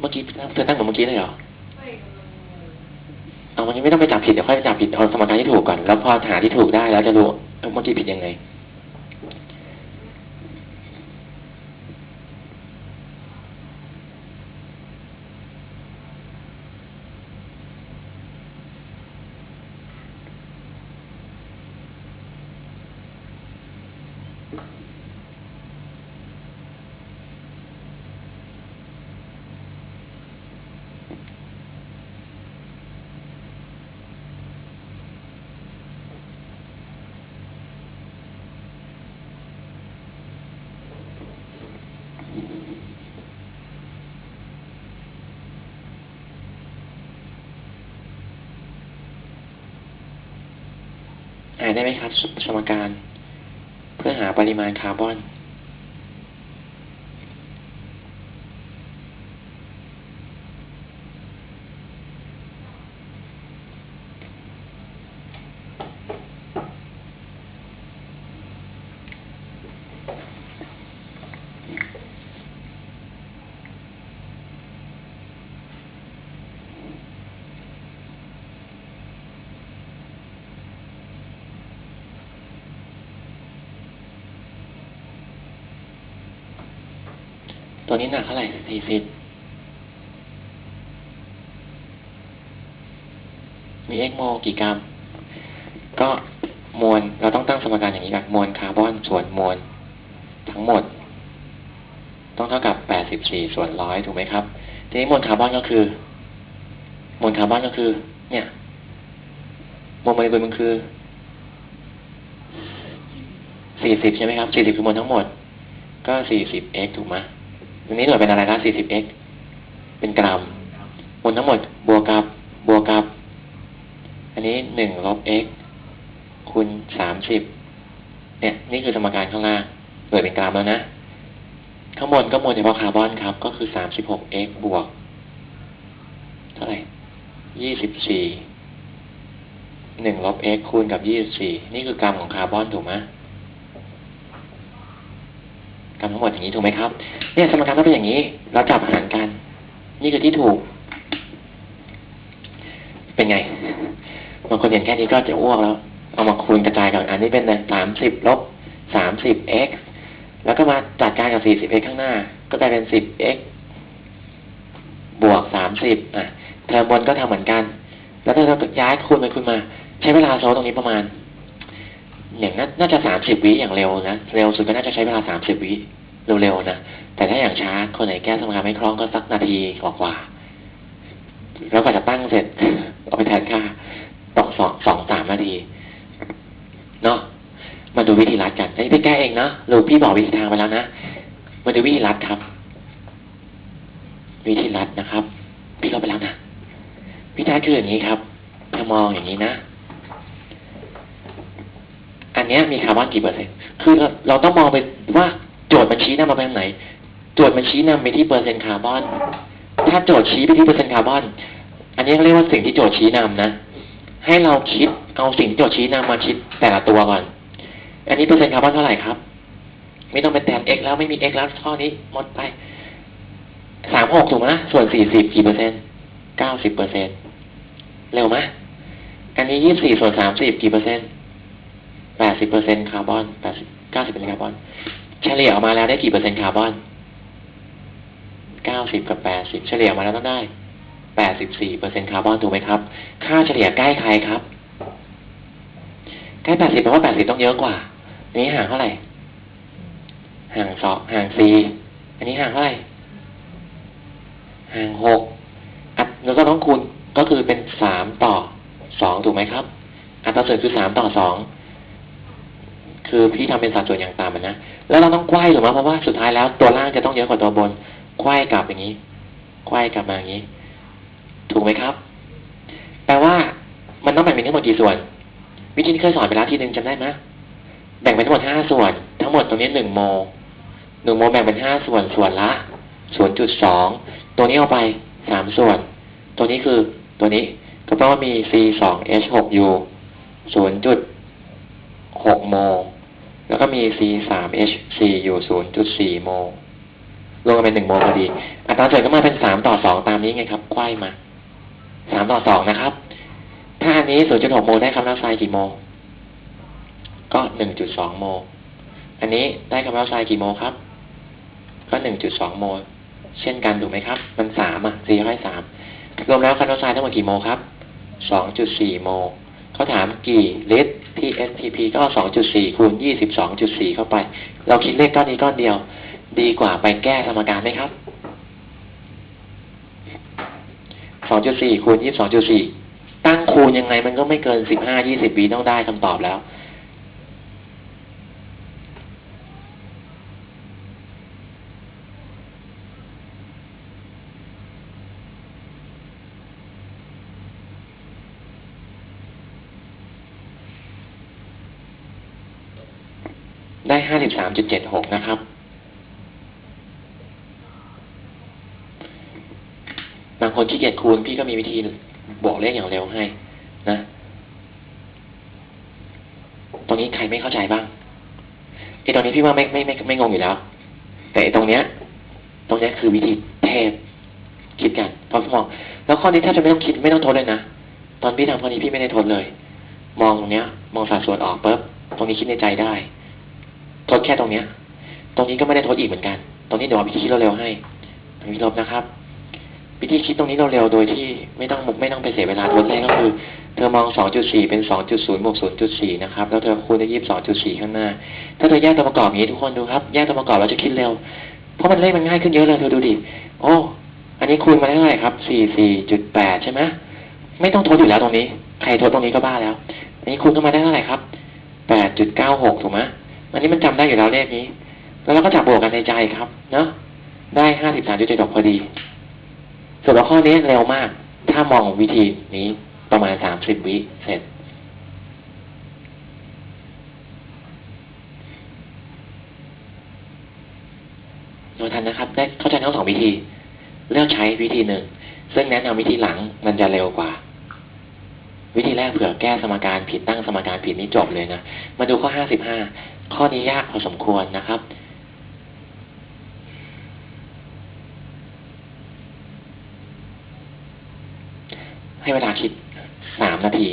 เมื่อกี้เธอตั้งเหมือนเมื่อกี้เลยเหรอเอาวันนี้ไม่ต้องไปจับผิดเดี๋ยวค่อยไปจับผิดเอาสมการที่ถูกก่อน แล้วพอหาที่ถูกได้แล้วจะรู้เมื่อกี้ผิดยังไง อ่านได้ไหมครับสสมการ เพื่อหาปริมาณคาร์บอน ตัวนี้หนักเท่าไหร่สี่สิบมีเอ็กโมกี่กรัม ก็มวลเราต้องตั้งสมการอย่างนี้ก่อนมวลคาร์บอนส่วนมวลทั้งหมด ต้องเท่ากับแปดสิบสี่ส่วนร้อยถูกไหมครับ ทีนี้มวลคาร์บอนก็คือ มวลคาร์บอนก็คือ เนี่ยมวลโมเลกุลมันคือสี่สิบใช่ไหมครับสี่สิบคือมวลทั้งหมด ก็สี่สิบ x ถูกไหม ตรงนี้หน่วยเป็นอะไรนะ 40x เป็นกรัมมวลทั้งหมดบวกกับบวกกับ อันนี้หนึ่งลบ x คูณสามสิบเนี่ย นี่คือสมการข้างล่างหน่วยเป็นกรัมแล้วนะ ข้างบนก็มวลเฉพาะคาร์บอนครับ ก็คือสามสิบหก x บวก เท่าไหร่ยี่สิบสี่หนึ่งลบ x คูณกับยี่สิบสี่นี่คือกรัมของคาร์บอนถูกไหม กรรมทั้งหมดอย่างนี้ถูกไหมครับเนี่ยสมการต้องเป็นอย่างนี้ เราจับหารกัน นี่คือที่ถูก เป็นไงบางคนเห็นแค่นี้ก็จะอ้วกแล้ว เอามาคูณกระจายกันอันนี้เป็นสามสิบลบสามสิบ x แล้วก็มาจัดการกับสี่สิบ x ข้างหน้า ก็กลายเป็นสิบ x บวกสามสิบอะเทอมบนก็ทำเหมือนกัน แล้วถ้าเราย้ายคูณไปคูณมา ใช้เวลาโซตรงนี้ประมาณ อย่างนั้นน่าจะสามสิบวิอย่างเร็วนะเร็วสุดก็น่าจะใช้เวลาสามสิบวิเร็วๆนะแต่ถ้าอย่างช้าคนไหนแก้สมการไม่คล่องก็สักนาทีกว่าๆแล้วก็จะตั้งเสร็จเอาไปแทนค่าตกสองสองสามนาทีเนาะมาดูวิธีรัดกันอันนี้ไปแก้เองเนาะหรือพี่บอกวิธีทางไปแล้วนะมาดูวิธีรัดครับ วิธีรัดนะครับ พี่ก็ไปแล้วนะวิธีรัดคืออย่างนี้ครับ ถ้ามองอย่างนี้นะ นนี้มีคาร์บอนกี่เปอร์เซ็นต์ คือเราต้องมองไปว่าโจทย์มันชี้นำมาไปทางไหน โจทย์มันชี้นำไปที่เปอร์เซ็นต์คาร์บอน ถ้าโจทย์ชี้ไปที่เปอร์เซ็นต์คาร์บอน อันนี้เรียกว่าสิ่งที่โจทย์ชี้นำนะ ให้เราคิดเอาสิ่งที่โจทย์ชี้นำมาคิดแต่ละตัวก่อน อันนี้เปอร์เซ็นต์คาร์บอนเท่าไหร่ครับ ไม่ต้องเป็นแทน x แล้วไม่มี x แล้วข้อนี้หมดไปสามหกถูกไหมส่วนสี่สิบกี่เปอร์เซ็นต์เก้าสิบเปอร์เซ็นต์เร็วไหมอันนี้ยี่สิบสี่ส่วนสามสิบกี่เปอร์เซ็นต์ แปดสิบเปอร์เซ็นต์คาร์บอนแปดสิบเก้าสิบเป็นคาร์บอน เฉลี่ยออกมาแล้วได้กี่เปอร์เซ็นต์คาร์บอนเก้าสิบกับแปดสิบเฉลี่ยออกมาแล้วต้องได้แปดสิบสี่เปอร์เซ็นต์คาร์บอนถูกไหมครับ ค่าเฉลี่ยใกล้ใครครับ ใกล้แปดสิบแปลว่าแปดสิบต้องเยอะกว่าอันนี้ห่างเท่าไหร่ ห่างสองห่างสี่อันนี้ห่างเท่าไหร่ ห่างหกอัตแล้วก็ต้องคูณก็คือเป็นสามต่อสองถูกไหมครับ อัตราส่วนคือสามต่อสอง คือพี่ทำเป็นสัดส่วนอย่างตามมันนะ แล้วเราต้องไขว้ถูกไหมเพราะว่าสุดท้ายแล้วตัวล่างจะต้องเยอะกว่าตัวบน ไขว้กลับอย่างนี้ ไขว้กลับมาอย่างนี้ ถูกไหมครับ แปลว่ามันต้องแบ่งเป็นทั้งหมดกี่ส่วน วิธีที่เคยสอนไปแล้วทีหนึ่งจำได้ไหมแบ่งเป็นทั้งหมดห้าส่วน ทั้งหมดตรงนี้หนึ่งโมหนึ่งโมแบ่งเป็นห้าส่วนส่วนละศูนย์จุดสองตัวนี้เอาไปสามส่วน ตัวนี้คือตัวนี้ก็แปลว่ามี c สอง h หก u ศูนย์จุดหกโม แล้วก็มี c สาม h สี่อยู่ศูนย์จุดสี่โมลรวมกันเป็นหนึ่งโมลพอดี อัตราส่วนก็มาเป็นสามต่อสองตามนี้ไงครับไขว้มาสามต่อสองนะครับ ถ้าอันนี้ศูนย์จุดหกโมลได้คาร์บอนไดออกไซด์กี่โมลก็หนึ่งจุดสองโมลอันนี้ได้คาร์บอนไดออกไซด์กี่โมลครับ ก็หนึ่งจุดสองโมลเช่นกันถูกไหมครับ มันสามอะสี่ร้อยสามรวมแล้วคาร์บอนไดออกไซด์ทั้งหมดกี่โมลครับสองจุดสี่โมล เขาถามกี่ลิตรที่ STP ก็สองจุดสี่คูณยี่สิบสองจุดสี่เข้าไป เราคิดเลขก้อนนี้ก้อนเดียว ดีกว่าไปแก้สมการไหมครับสองจุดสี่คูณยี่สิบสองจุดสี่ตั้งคูณยังไงมันก็ไม่เกินสิบห้ายี่สิบปีต้องได้คำตอบแล้ว ได้ห้าสิบสามจุดเจ็ดหกนะครับ บางคนขี้เกียจคูณพี่ก็มีวิธีบวกเลขอย่างเร็วให้ นะ ตรงนี้ใครไม่เข้าใจบ้างไอ้ตรงนี้พี่ว่าไม่ไม่ไม่ไม่งงอยู่แล้ว แต่ไอ้ตรงเนี้ย ตรงเนี้ยคือวิธีเทพคิดกันพอพี่มอง แล้วข้อนี้ถ้าจะไม่ต้องคิดไม่ต้องทดเลยนะ ตอนพี่ทำข้อนี้พี่ไม่ได้ทดเลย มองตรงเนี้ย มองสัดส่วนออกปุ๊บ ตรงนี้คิดในใจได้ ทดแค่ตรงเนี้ย ตรงนี้ก็ไม่ได้ทดอีกเหมือนกัน ตรงนี้เดี๋ยววิธีคิดเร็วๆให้ตรงนี้ลบนะครับ วิธีคิดตรงนี้เร็วๆโดยที่ไม่ต้องไม่ต้องไปเสียเวลาทดเลขก็คือ เธอมอง 2.4 เป็น 2.0บวก0.4 นะครับ แล้วเธอคูณด้วย22.4 ข้างหน้า ถ้าเธอแยกตัวประกอบงนี้ทุกคนดูครับ แยกตัวประกอบเราจะคิดเร็ว เพราะมันเลขมันง่ายขึ้นเยอะเลยเธอดูดิ โอ้ อันนี้คูณมาได้เท่าไหร่ครับ 44.8 ใช่ไหมไม่ต้องทดอยู่แล้วตรงนี้ ใครทดตรงนี้ก็บ้าแล้ว อันนี้คูณเข้ามาได้เท่าไหร่ครับ 8.96 ถูกไหม อันนี้มันจำได้อยู่แล้วเลขนี้ แล้วเราก็จับบวกกันในใจครับเนาะได้53.76พอดี ส่วนหัวข้อนี้เร็วมาก ถ้ามองวิธีนี้ประมาณ30วิเสร็จ โดยทันนะครับ ได้เข้าใจทั้งสองวิธี เลือกใช้วิธีหนึ่ง ซึ่งแนะนำวิธีหลังมันจะเร็วกว่า วิธีแรกเผื่อแก้สมการผิดตั้งสมการผิดนี่จบเลยนะ มาดูข้อ55 ข้อนี้ยากพอสมควรนะครับ ให้เวลาคิดสามนาที